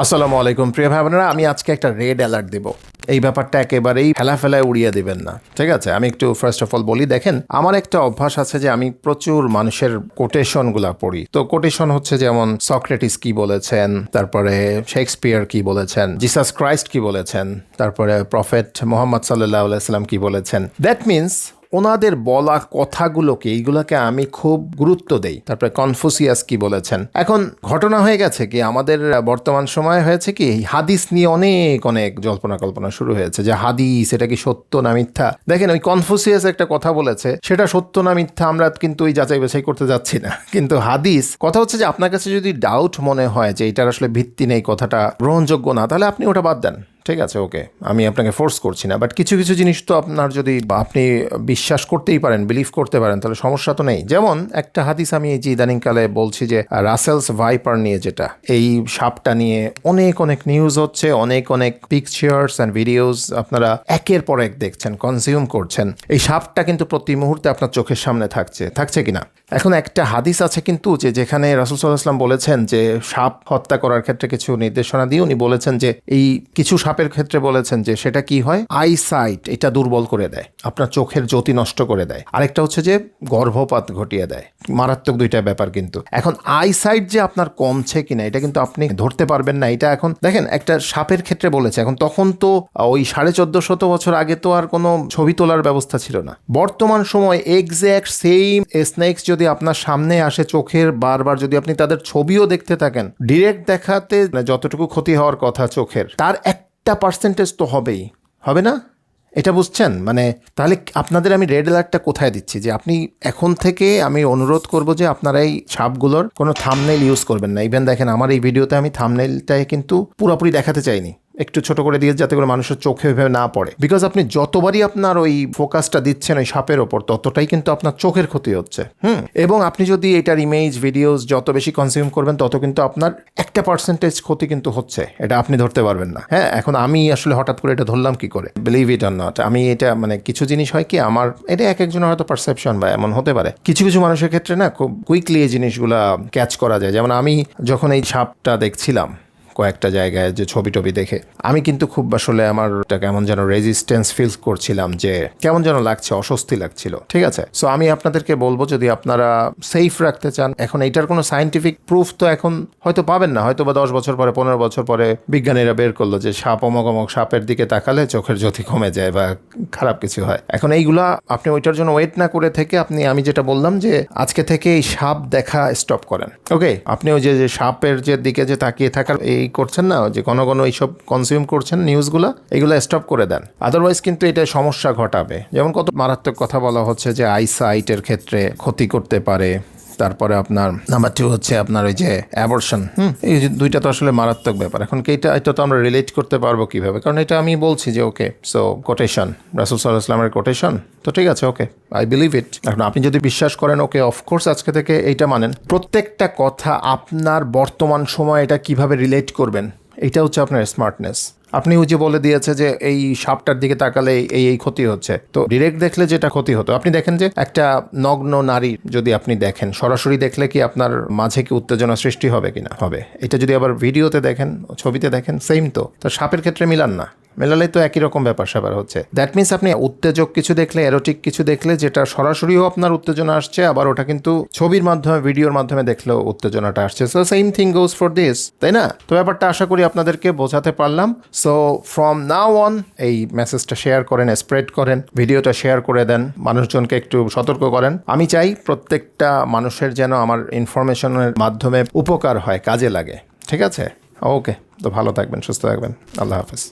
আসসালামু আলাইকুম, প্রিয় ভাই বোনেরা আমি আজকে একটা রেড অ্যালার্ট দেব। এই ব্যাপারটা একেবারেই ফেলা ফেলায় উড়িয়ে দিবেন না। ঠিক আছে? আমি একটু ফার্স্ট অফ অল বলি, দেখেন, আমার একটা অভ্যাস আছে যে আমি প্রচুর মানুষের কোটেশনগুলা পড়ি। তো কোটেশন হচ্ছে যেমন সক্রেটিস কি বলেছেন, তারপরে শেক্সপিয়ার কি বলেছেন জিসাস ক্রাইস্ট কি বলেছেন, তারপরে প্রফেট মোহাম্মদ সাল্লাহ আলাইসাল্লাম কি বলেছেন। দ্যাট মিনস ওনাদের বলা কথাগুলোকে, এইগুলোকে আমি খুব গুরুত্ব দেই। তারপরে কনফুসিয়াস কি বলেছেন? এখন ঘটনা হয়ে গেছে কি, আমাদের বর্তমান সময় হয়েছে কি হাদিস নিয়ে অনেক অনেক জল্পনা কল্পনা শুরু হয়েছে যে হাদিস, এটা কি সত্য না মিথ্যা? দেখেন, ওই কনফুসিয়াস একটা কথা বলেছে, সেটা সত্য না মিথ্যা আমরা কিন্তু ওই যাচাই বাছাই করতে যাচ্ছি না। কিন্তু হাদিস, কথা হচ্ছে যে আপনার কাছে যদি ডাউট মনে হয় যে এটার আসলে ভিত্তি নেই কথাটা, গ্রহণযোগ্য না, তাহলে আপনি ওটা বাদ দেন। ঠিক আছে, ওকে। আমি আপনাকে ফোর্স করছি না বাট কিছু কিছু জিনিস তো আপনার যদি আপনি বিশ্বাস করতেই পারেন বিলিভ করতে পারেন, তাহলে সমস্যা তো নেই। যেমন একটা হাদিস আমি এই যে ইদানিংকালে বলছি যে রাসেলস ভাইপার নিয়ে যেটা, এই সাপটা নিয়ে অনেক অনেক নিউজ হচ্ছে, অনেক অনেক পিকচার্স অ্যান্ড ভিডিওস আপনারা একের পর এক দেখছেন কনজিউম করছেন। এই সাপটা কিন্তু প্রতি মুহূর্তে আপনার চোখের সামনে থাকছে থাকছে কিনা? এখন একটা হাদিস আছে কিন্তু যে, যেখানে রাসুল সাল্লাহাম বলেছেন যে, সাপ হত্যা করার ক্ষেত্রে কিছু নির্দেশনা দিয়ে উনি বলেছেন যে, এই কিছু সাপের ক্ষেত্রে বলেছেন যে সেটা কি হয়? আই সাইট এটা দুর্বল করে দেয়। আপনার চোখের জ্যোতি নষ্ট করে দেয়। আরেকটা হচ্ছে যে গর্ভপাত ঘটিয়ে দেয়। মারাত্মক দুইটা ব্যাপার কিন্তু। এখন আই সাইট যে আপনার কমছে কিনা, এটা কিন্তু আপনি ধরতে পারবেন না। এটা এখন, দেখেন, একটা সাপের ক্ষেত্রে বলেছে, এখন তখন তো ওই সাড়ে চোদ্দ শত বছর আগে তো আর কোনো ছবি তোলার ব্যবস্থা ছিল না। বর্তমান সময় এক্স্যাক্ট সেম স্নেক্স যদি আপনার সামনে আসে চোখের, বারবার যদি আপনি তাদের ছবিও দেখতে থাকেন ডিরেক্ট দেখাতে যতটুকু ক্ষতি হওয়ার কথা চোখের, তার একটা পার্সেন্টেজ তো হবেই, হবে না? এটা বুঝছেন? মানে তাহলে আপনাদের আমি রেড অ্যালার্টটা কোথায় দিচ্ছি? যে আপনি এখন থেকে আমি অনুরোধ করব যে আপনারা এই ছাপগুলোর কোনো থামনেল ইউজ করবেন না। ইভেন দেখেন, আমার এই ভিডিওতে আমি থামনেলটাই কিন্তু পুরোপুরি দেখাতে চাইনি। একটু ছোট করে দিয়ে যাতে করে মানুষের চোখে ভেবে না পড়ে। বিকজ আপনি যতবারই আপনার ওই ফোকাসটা দিচ্ছেন ওই সাপের ওপর, ততটাই কিন্তু আপনার চোখের ক্ষতি হচ্ছে। হুম? এবং আপনি যদি এটার ইমেজ ভিডিওস যত বেশি কনজিউম করবেন, তত কিন্তু আপনার একটা পার্সেন্টেজ ক্ষতি কিন্তু হচ্ছে। এটা আপনি ধরতে পারবেন না। হ্যাঁ এখন আমি আসলে হঠাৎ করে এটা ধরলাম কি করে? বিলিভ ইট অর নট আমি এটা মানে কিছু জিনিস হয় কি, আমার এটা এক একজনের হয়তো পারসেপশন বা এমন হতে পারে। কিছু কিছু মানুষের ক্ষেত্রে না খুব কুইকলি এই জিনিসগুলা ক্যাচ করা যায়। যেমন আমি যখন এই সাপটা দেখছিলাম কয়েকটা জায়গায় যে ছবি টবি দেখে। আমি কিন্তু খুব আসলে আমার কেমন যেন রেজিস্ট্যান্স ফিল করছিলাম যে কেমন যেন লাগছে, অস্বস্তি লাগছিল, ঠিক আছে? সো আমি আপনাদেরকে বলব, যদি আপনারা সেফ রাখতে চান, এখন এইটার কোনো সাইন্টিফিক প্রুফ তো এখন হয়তো পাবেন না। হয়তো বা দশ বছর পরে, পনেরো বছর পরে বিজ্ঞানীরা বের করল যে সাপ অমক অমক সাপের দিকে তাকালে চোখের জ্যোতি কমে যায় বা খারাপ কিছু হয়। এখন এইগুলা আপনি ওইটার জন্য ওয়েট না করে থেকে আপনি, আমি যেটা বললাম যে আজকে থেকে এই সাপ দেখা স্টপ করেন। ওকে আপনি ওই যে সাপের যে দিকে যে তাকিয়ে থাকার এই করছেন না, যে কোনো কোনো এইসব কনজিউম করছেন নিউজগুলো এগুলো স্টপ করে দেন। আদারওয়াইজ কিন্তু এটা সমস্যা ঘটাবে। যেমন কত মারাত্মক কথা বলা হচ্ছে যে আইসাইটের ক্ষেত্রে ক্ষতি করতে পারে। তারপরে আপনার নাম্বার টু হচ্ছে আপনার ওই যে অ্যাবর্শন হুম, এই দুইটা তো আসলে মারাত্মক ব্যাপার। এখন এটা এটা তো আমরা রিলেট করতে পারব কীভাবে? কারণ এটা আমি বলছি যে ওকে সো কোটেশন রাসুল সাল্লাহ ইসলামের কোটেশন তো ঠিক আছে ওকে আই বিলিভ ইট এখন আপনি যদি বিশ্বাস করেন ওকে অফকোর্স আজকে থেকে এইটা মানেন। প্রত্যেকটা কথা আপনার বর্তমান সময় এটা কীভাবে রিলেট করবেন, এটা হচ্ছে আপনার স্মার্টনেস আপনি ওই যে বলে দিয়েছে যে এই সাপটার দিকে তাকালে এই এই ক্ষতি হচ্ছে। তো ডিরেক্ট দেখলে যেটা ক্ষতি হতো। আপনি দেখেন যে একটা নগ্ন নারী যদি আপনি দেখেন, সরাসরি দেখলে কি আপনার মাঝে কি উত্তেজনা সৃষ্টি হবে কিনা? হবে। এটা যদি আবার ভিডিওতে দেখেন, ছবিতে দেখেন সেম তো। তো সাপের ক্ষেত্রে মিলান না। মেলালে তো একই রকম ব্যাপার স্যাপার হচ্ছে। দ্যাট মিনস আপনি উত্তেজক কিছু দেখলে এরোটিক কিছু দেখলে, যেটা সরাসরিও আপনার উত্তেজনা আসছে, আবার ওটা কিন্তু ছবির মাধ্যমে, ভিডিওর মাধ্যমে দেখলেও উত্তেজনাটা আসছে। So same thing goes for this তাই না? তো ব্যাপারটা আশা করি আপনাদেরকে বোঝাতে পারলাম। সো ফ্রম নাও অন এই মেসেজটা শেয়ার করেন স্প্রেড করেন, ভিডিওটা শেয়ার করে দেন, মানুষজনকে একটু সতর্ক করেন। আমি চাই প্রত্যেকটা মানুষের যেন আমার ইনফরমেশনের মাধ্যমে উপকার হয়, কাজে লাগে। ঠিক আছে? ওকে তো ভালো থাকবেন, সুস্থ থাকবেন। আল্লাহ হাফেজ।